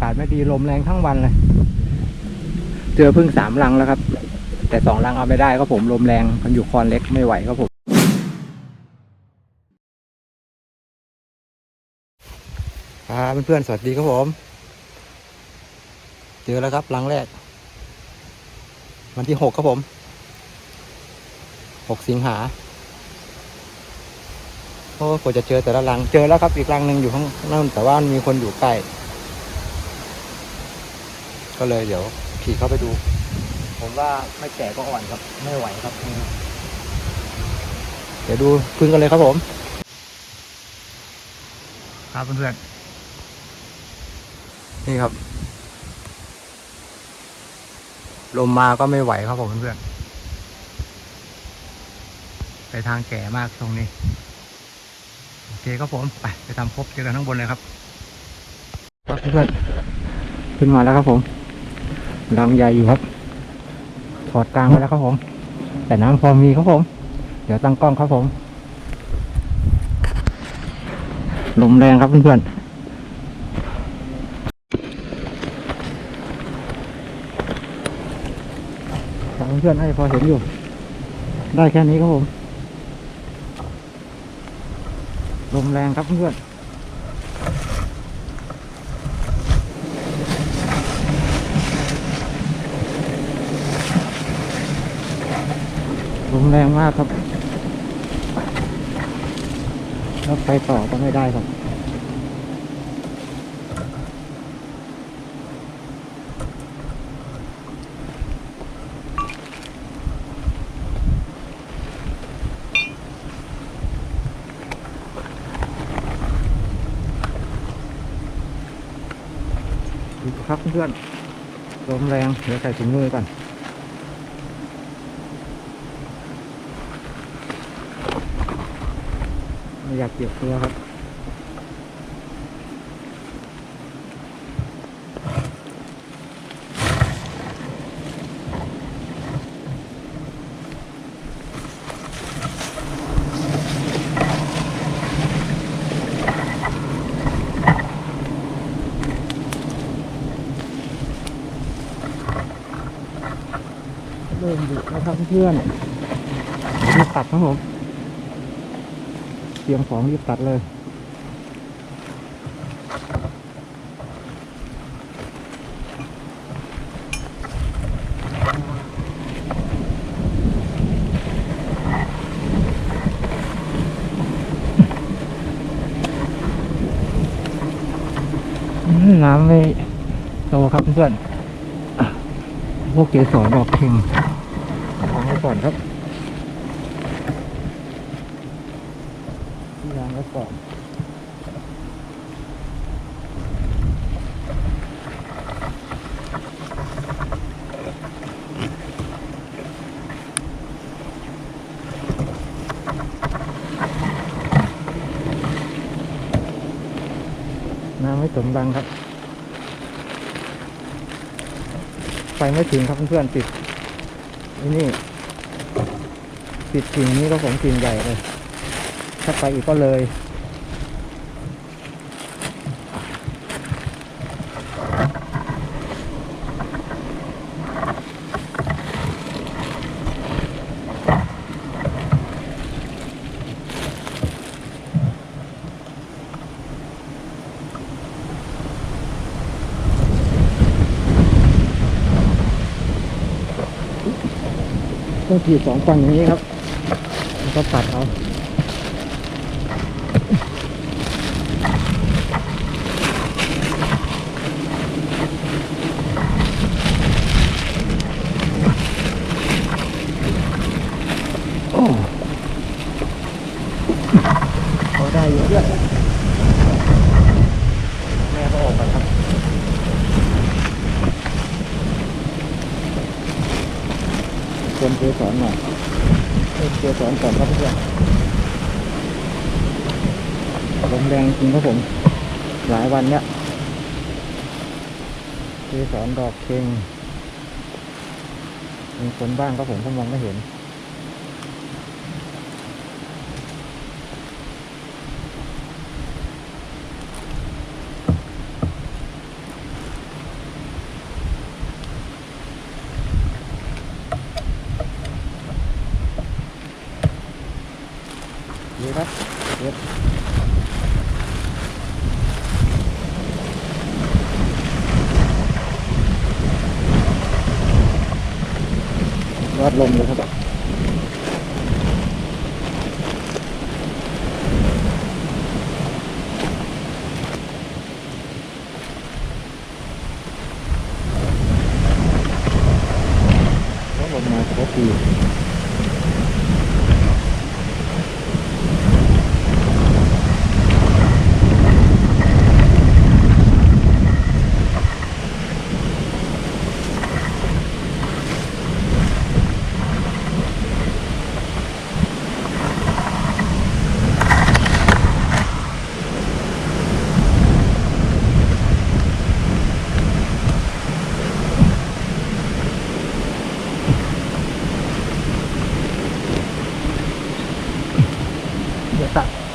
ากาศไม่ดีลมแรงทั้งวันเลย เจอพึ่งสามรังแล้วครับ แต่สองรังเอาไม่ได้ครับผมลมแรงมันอยู่คอนเล็กไม่ไหวครับผมครับเพื่อนๆสวัสดีครับผม เจอแล้วครับรังแรก วันที่หกครับผมหกสิงหาโอ้กว่าจะเจอแต่ละรัง เจอแล้วครับอีกรังหนึ่งอยู่ข้างนั่นแต่ว่ามีคนอยู่ใกล้ ก็เลยเดี๋ยวขี่เข้าไปดู ผมว่าไม่แก่ก็อ่อนครับ ไม่ไหวครับ เดี๋ยวดูพึ่งกันเลยครับผม ครับเพื่อนๆนี่ครับลมมาก็ไม่ไหวครับผมเพื่อนๆไปทางแก่มากตรงนี้ โอเคครับผมไปไปทำครบเจอกันข้างบนเลยครับครับเพื่อนๆขึ้นมาแล้วครับผม รังใหญ่อยู่ครับ ถอดกลางไปแล้วครับผม แต่น้ำพอมีครับผม เดี๋ยวตั้งกล้องครับผม ลมแรงครับเพื่อนๆฝากเพื่อนให้พอเห็นอยู่ ได้แค่นี้ครับผม ลมแรงครับเพื่อน แรงมากครับแล้วไปต่อก็ไม่ได้ครับดูครับเพื่อนลมแรง เดี๋ยวใส่ถุงมือก่อน ไม่อยากเปียกตัวครับเริ่มดึกแล้วครับเพื่อนรีตัดครับผม รียมของรีบตัดเลยอืมน้ำไม่โตครับเพื่อนๆพวกเกสรดอกเข่งวางไว้ก่อนครับวาง ไว้ก่อนน้ำไม่สมรังครับไฟไม่ถึงครับเพื่อนๆติดนี่นี่ติดกิ่งนี้ก็ผมกิ่งใหญ่เลย ถ้าไปอีกก็เลยต้องขีดสองฝั่งอย่างนี้ครับแล้วก็ปัดเอา พอได้อยู่ด้วยแม่ก็ออกก่อนครับควรเกสรหน่อยเพิ่มเกสรก่อนครับเพื่อนลมแรงจริงครับผม หลายวันเนี้ยเกสรดอกเค็งมีคนบ้างครับผมก็มองไม่เห็น วัด ลมเลยครับ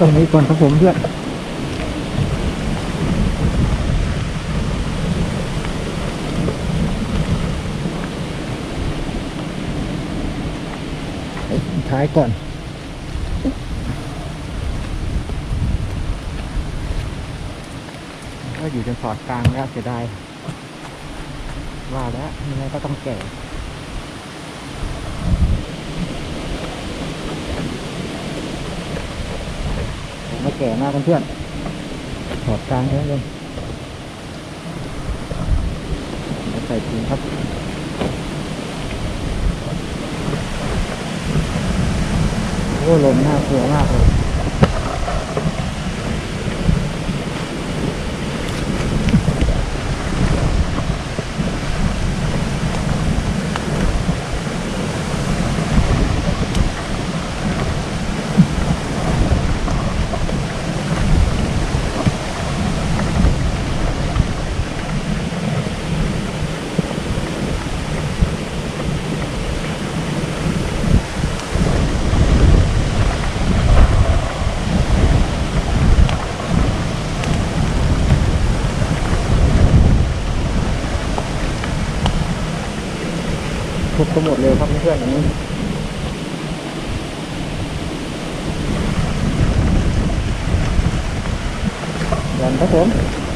ตรงนี้ก่อนครับผมเพื่อนท้ายก่อนก็อยู่จนสอดกลางแล้วเสียดายว่าแล้วยังไงก็ต้องแก่ ผมไม่ แก่มากเพื่อนๆถอดกลางแค่นั้นเลยใส่ถุงครับโอ้ลมน่ากลัวมากเลย ทุบก็หมดเลยครับเพื่อนๆอย่างนี้ยันครับผม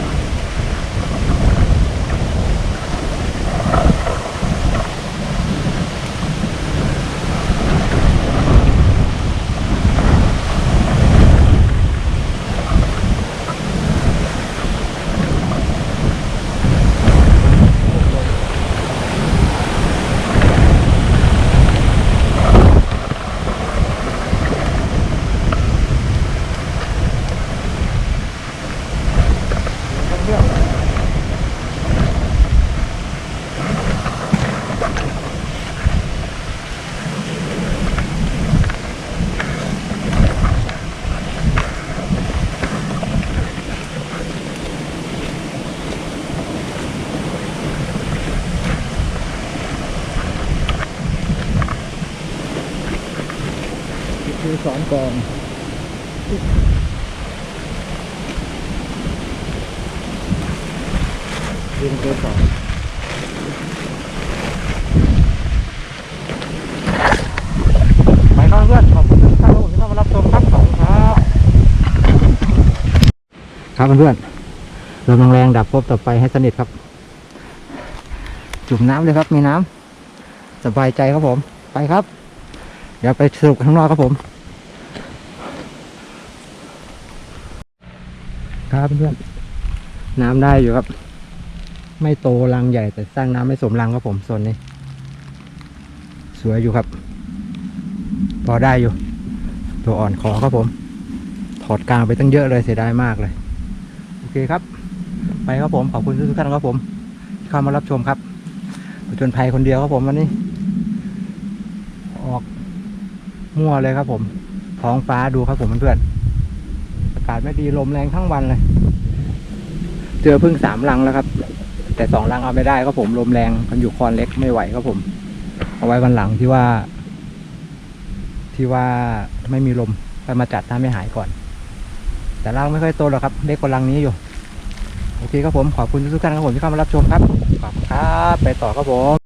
นี่คือสอนก่อนยิงเกสองไปครับเพื่อนขอบคุณทุกท่านที่เข้ามารับชมครับขอบคุณครับครับเพื่อนๆลมแรงดับพบต่อไปให้สนิทครับ จุ่มน้ำเลยครับมีน้ำสบายใจครับผมไปครับ เดี๋ยวไปสรุปข้างนอกครับผม ครับเพื่อนๆน้ำได้อยู่ครับ ไม่โตรังใหญ่แต่สร้างน้ำไม่สมรังครับผมโซนนี้ สวยอยู่ครับ พอได้อยู่ ตัวอ่อนขอครับผม ถอดกลางไปตั้งเยอะเลยเสียดายมากเลย โอเคครับ ไปครับผมขอบคุณทุกท่านครับผมที่เข้ามารับชมครับจนภัยคนเดียวครับผมวันนี้ ออกมั่วเลยครับผมท้องฟ้าดูครับผมเพื่อนๆากาศไม่ดีลมแรงทั้งวันเลย เจอพึ่งสามลังแล้วครับ แต่สองลังเอาไม่ได้ครับผมลมแรงมันอยู่คอนเล็กไม่ไหวครับผม เอาไว้วันหลังที่ว่า ที่ว่าไม่มีลมไปมาจัดถ้าไม่หายก่อน แต่รังไม่ค่อยโตหรอกครับเล็กกว่ารังนี้อยู่โอเคครับผมขอบคุณทุกท่านครับผมที่เข้ามารับชมครับขอบคุณครับ ไปต่อครับผม